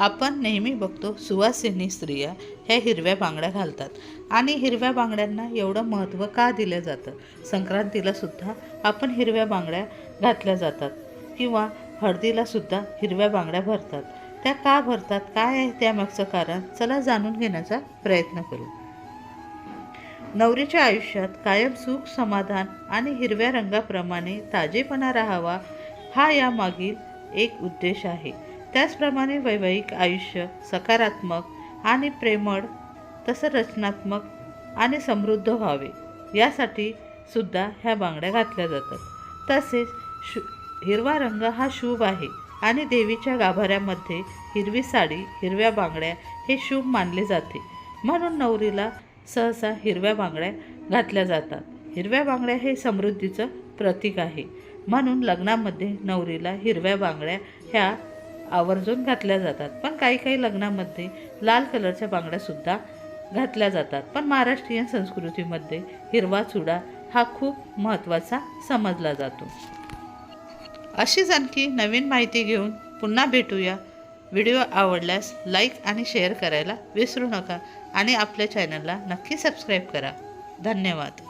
आपण नेहमी बघतो सुवासिनी स्त्रिया ह्या हिरव्या बांगड्या घालतात. आणि हिरव्या बांगड्यांना एवढं महत्त्व का दिलं जातं? संक्रांतीला सुद्धा आपण हिरव्या बांगड्या घातल्या जातात. किंवा हळदीला सुद्धा हिरव्या बांगड्या भरतात. त्या का भरतात? काय आहे त्यामागचं कारण? चला जाणून घेण्याचा प्रयत्न करू. नवरीच्या आयुष्यात कायम सुख समाधान आणि हिरव्या रंगाप्रमाणे ताजेपणा राहावा हा यामागील एक उद्देश आहे. त्याचप्रमाणे वैवाहिक आयुष्य सकारात्मक आणि प्रेमळ तसं रचनात्मक आणि समृद्ध व्हावे यासाठी सुद्धा ह्या बांगड्या घातल्या जातात. तसेच शु हिरवा रंग हा शुभ आहे आणि देवीच्या गाभाऱ्यामध्ये हिरवी साडी हिरव्या बांगड्या हे शुभ मानले जाते. म्हणून नवरीला सहसा हिरव्या बांगड्या घातल्या जातात. हिरव्या बांगड्या हे समृद्धीचं प्रतीक आहे. म्हणून लग्नामध्ये नवरीला हिरव्या बांगड्या ह्या आवर्जून घातल्या जातात. पण काही काही लग्नामध्ये लाल कलरच्या बांगड्यासुद्धा घातल्या जातात. पण महाराष्ट्रीयन संस्कृतीमध्ये हिरवा चुडा हा खूप महत्त्वाचा समजला जातो. अशीच आणखी नवीन माहिती घेऊन पुन्हा भेटूया. व्हिडिओ आवडल्यास लाईक आणि शेअर करायला विसरू नका आणि आपल्या चॅनलला नक्की सबस्क्राईब करा. धन्यवाद.